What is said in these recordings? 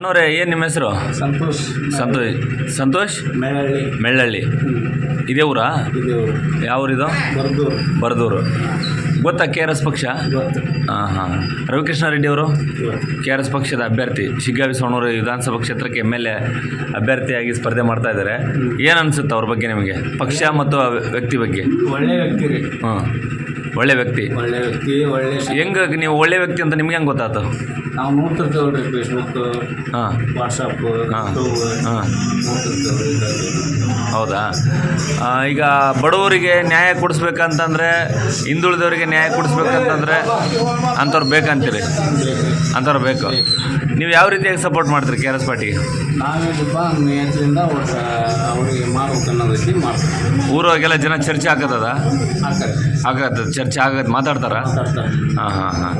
ಅಣ್ಣವ್ರೆ ಏನು ನಿಮ್ಮ ಹೆಸರು? ಸಂತೋಷ್. ಸಂತೋಷ್? ಸಂತೋಷ್ ಮೆಳ್ಳಳ್ಳಿ ಮೆಳ್ಳಳ್ಳಿ ಇದೇ ಊರಾ? ಯಾವ ಊರಿದು ಬರ್ದೂರು. ಬರದೂರು. ಗೊತ್ತಾ ಕೆ ಆರ್ ಎಸ್ ಪಕ್ಷ ಹಾಂ. ಹಾಂ ರವಿಕೃಷ್ಣ ರೆಡ್ಡಿ ಅವರು? ಕೆ ಆರ್ ಎಸ್ ಪಕ್ಷದ ಅಭ್ಯರ್ಥಿ. ಶಿಗ್ಗಾವಿ ಸೋಣೂರು ವಿಧಾನಸಭಾ ಕ್ಷೇತ್ರಕ್ಕೆ ಎಂ ಎಲ್ ಎ ಅಭ್ಯರ್ಥಿಯಾಗಿ ಸ್ಪರ್ಧೆ ಮಾಡ್ತಾ ಇದ್ದಾರೆ. ಏನು ಅನಿಸುತ್ತೆ ಅವ್ರ ಬಗ್ಗೆ ನಿಮಗೆ? ಪಕ್ಷ ಮತ್ತು ವ್ಯಕ್ತಿ ಬಗ್ಗೆ? ಒಳ್ಳೆಯ ವ್ಯಕ್ತಿ ರೀ. ಹ್ಞೂ ಒಳ್ಳೆ ವ್ಯಕ್ತಿ. ಒಳ್ಳೆ ವ್ಯಕ್ತಿ ಒಳ್ಳೆ ಹೆಂಗೆ ನೀವು ಒಳ್ಳೆ ವ್ಯಕ್ತಿ ಅಂತ ನಿಮ್ಗೆ ಹೆಂಗೆ ಗೊತ್ತಾಯ್ತು ನಾವು ನೋಡ್ತಿರ್ತೇವಲ್ರಿ ಫೇಸ್ಬುಕ್ ಹಾಂ. ವಾಟ್ಸಪ್ ಹಾಂ. ನೋಡ್ತಿರ್ತೇವ್ರಿ ಹೌದಾ? ಈಗ ಬಡವರಿಗೆ ನ್ಯಾಯ ಕೊಡಿಸ್ಬೇಕಂತಂದ್ರೆ ಹಿಂದುಳಿದವರಿಗೆ ನ್ಯಾಯ ಕೊಡಿಸ್ಬೇಕಂತಂದ್ರೆ ಅಂಥವ್ರು ಬೇಕಂತೀರಿ. ಅಂಥವ್ರು ಬೇಕು. ನೀವು ಯಾವ ರೀತಿಯಾಗಿ ಸಪೋರ್ಟ್ ಮಾಡ್ತೀರಿ ಕೆ ಆರ್ ಎಸ್ ಪಾರ್ಟಿಗೆ ನಾವೇನಪ್ಪ ಅವ್ರಿಗೆ ಮಾಡ್ಬೇಕು ಊರಾಗೆಲ್ಲ ಜನ ಚರ್ಚೆ ಆಗತ್ತದ ಹಾಕ್ತಾರೆ ಆಗತ್ತೆ ಚರ್ಚೆ ಆಗತ್ತೆ ಮಾತಾಡ್ತಾರ? ಹಾಂ ಹಾಂ ಹಾಂ.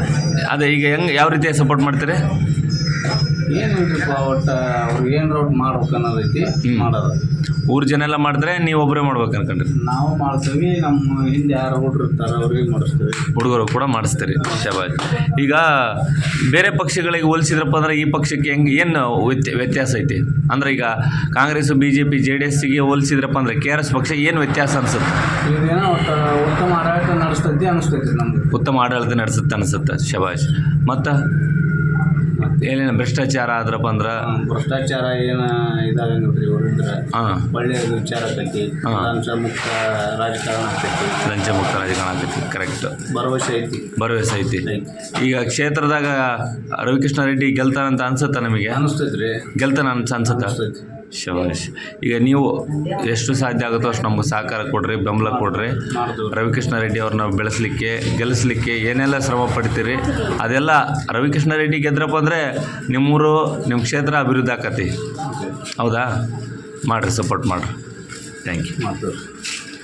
ಅದೇ ಈಗ ಹೆಂಗೆ ಯಾವ ರೀತಿ ಸಪೋರ್ಟ್ ಮಾಡ್ತೀರಿ? ಏನು ಒಟ್ಟು ಏನು ರೋಡ್ ಮಾಡ್ಬೇಕು ಅನ್ನೋದೈತಿ ಮಾಡೋದು. ಊರು ಜನ ಎಲ್ಲ ಮಾಡಿದ್ರೆ ನೀವು ಒಬ್ಬರೇ ಮಾಡ್ಬೇಕು ಅನ್ಕೊಂಡ್ರಿ? ನಾವು ಮಾಡ್ತೀವಿ ನಮ್ಮ ಹಿಂದೆ ಯಾರು ಹುಡುಗರು ಇರ್ತಾರೆ ಅವ್ರಿಗೆ ಮಾಡಿಸ್ತೀವಿ. ಹುಡುಗರು ಕೂಡ ಮಾಡಿಸ್ತೀರಿ ಶಬಾಜ್ ಈಗ ಬೇರೆ ಪಕ್ಷಗಳಿಗೆ ಹೋಲಿಸಿದ್ರಪ್ಪ ಅಂದ್ರೆ ಈ ಪಕ್ಷಕ್ಕೆ ಹೆಂಗೆ ಏನು ವ್ಯತ್ಯ ವ್ಯತ್ಯಾಸ ಐತಿ? ಅಂದ್ರೆ ಈಗ Congress B J P J D ಎಸ್ಗೆ ಹೋಲಿಸಿದ್ರಪ್ಪ ಅಂದ್ರೆ ಕೆ ಆರ್ ಎಸ್ ಪಕ್ಷ ಏನು ವ್ಯತ್ಯಾಸ ಅನ್ಸುತ್ತೆ? ಇದೇನೋ ಒಟ್ಟು ಉತ್ತಮ ಆಡಳಿತ ನಡೆಸ್ತೈತಿ ಅನಿಸ್ತೈತಿ ನಮ್ಗೆ ಉತ್ತಮ ಆಡಳಿತ ನಡೆಸುತ್ತೆ ಅನಿಸುತ್ತೆ ಶಬಾಷ್. ಮತ್ತು? ಏನೇನು ಭ್ರಷ್ಟಾಚಾರ ಆದ್ರಪ್ಪ ಅಂದ್ರೆ ಭ್ರಷ್ಟಾಚಾರ ಏನು ಇದಾವೆ ಹಾಂ. ಒಳ್ಳೆಯ ವಿಚಾರ ಆಕೈತಿ ಲಂಚಮುಕ್ತ ಲಂಚ ಮುಕ್ತ ರಾಜಕಾರಣ ಆಗ್ತೈತಿ. ಲಂಚ ಮುಕ್ತ ರಾಜಕಾರಣ ಆಗ್ತೈತಿ ಕರೆಕ್ಟ್ ಭರವಸೆ ಐತಿ. ಭರವಸೆ ಐತಿ. ಐತಿ. ಈಗ ಕ್ಷೇತ್ರದಾಗ ರವಿಕೃಷ್ಣ ರೆಡ್ಡಿ ಗೆಲ್ತಾನಂತ ಅನ್ಸುತ್ತಾ ನಮಗೆ? ಅನಿಸ್ತೈತ್ರಿ. ಗೆಲ್ತಾನ ಅನ್ಸ ಅನ್ಸುತ್ತಾ? ಶಬಾಷ್ ಈಗ ನೀವು ಎಷ್ಟು ಸಾಧ್ಯ ಆಗುತ್ತೋ ಅಷ್ಟು ನಮ್ಗೆ ಸಹಕಾರ ಕೊಡ್ರಿ, ಬೆಂಬಲ ಕೊಡ್ರಿ. ರವಿಕೃಷ್ಣ ರೆಡ್ಡಿ ಅವ್ರನ್ನ ಬೆಳೆಸಲಿಕ್ಕೆ ಗೆಲ್ಲಿಸ್ಲಿಕ್ಕೆ ಏನೆಲ್ಲ ಶ್ರಮ ಪಡ್ತೀರಿ, ಅದೆಲ್ಲ ರವಿಕೃಷ್ಣ ರೆಡ್ಡಿ ಗೆದ್ರಪ್ಪ ಅಂದರೆ ನಿಮ್ಮೂರು ನಿಮ್ಮ ಕ್ಷೇತ್ರ ಅಭಿವೃದ್ಧಿ ಆಕತಿ. ಹೌದಾ? ಮಾಡಿರಿ ಸಪೋರ್ಟ್ ಮಾಡಿರಿ. Thank you